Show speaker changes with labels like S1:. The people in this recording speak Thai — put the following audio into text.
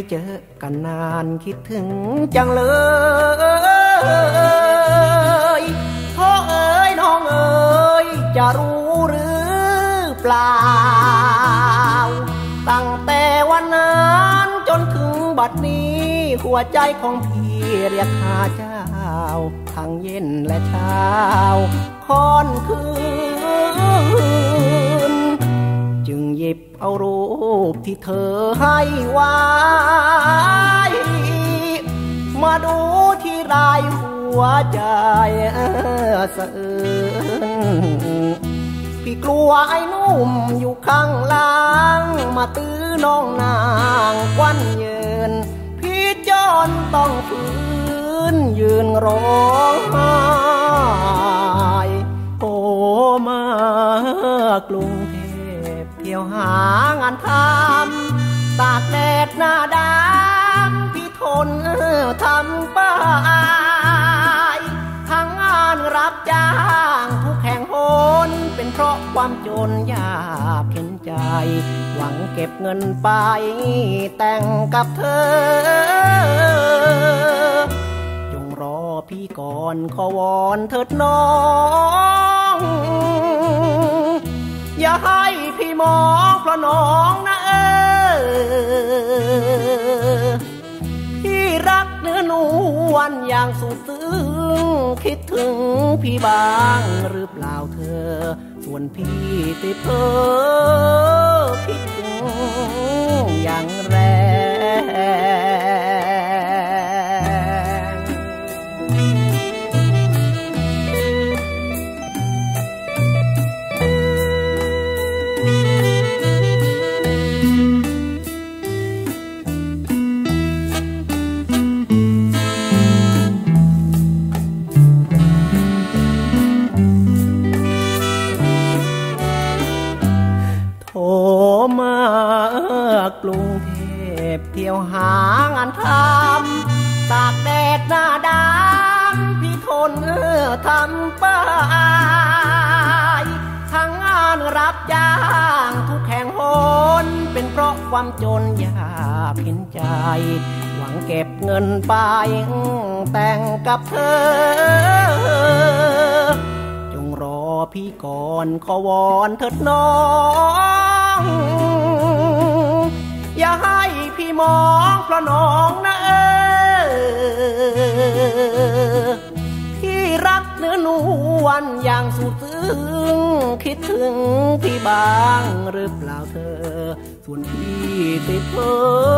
S1: ม่เจอกันนานคิดถึงจังเลยพ่อเอ๋ยน้องเอ๋ยจะรู้หรือเปล่า ตั้งแต่วันนั้นจนถึงบัดนี้ หัวใจของพี่เรียกหาเจ้า ทั้งเย็นและเช้าค่อนคืน จึงหยิบเอารู ปที่เธอให้ไว้ มาดูที่รายหัวใจสะเอินพี่กลัวไอ้นุ่มอยู่ข้างล่าง มาตื้อน้องนางควันเยิน พี่จอนต้องฝืนยืนร้องไห้โอ้มากรุงเทพเที่ยวหาานทำตากแดดหน้าดำพี่ทนทำป้ายทั้งงานรับจ้างทุกแห่งหนเป็นเพราะความจนยากเข็นใจ หวังเก็บเงินไปแต่งกับเธอจงรอพี่ก่อนขอวอนเถิดน้อง อย่าให้ มองเพราะน้องนะเออพี่รักเนื้อนวลอย่างสุดซึ้งคิดถึงพี่บ้างหรือเปล่าเธอ ส่วนพี่ติดเธอ มากรุงเทพเที่ยวหางานทำตากแดดหน้าดำพี่ทนเออทำป้ายทั้งงานรับจ้างทุกแห่งหนเป็นเพราะความจนยากเห็นใจหวังเก็บเงินไปแต่งกับเธอ จงรอพี่ก่อนขอวอนเถิดน้อง อย่าให้พี่มองเพราะน้องนะเออพี่รักเนื้อนวลอย่างสุดซึ้งคิดถึงพี่บ้างหรือเปล่าเธอ ส่วนพี่ติดเพ้อ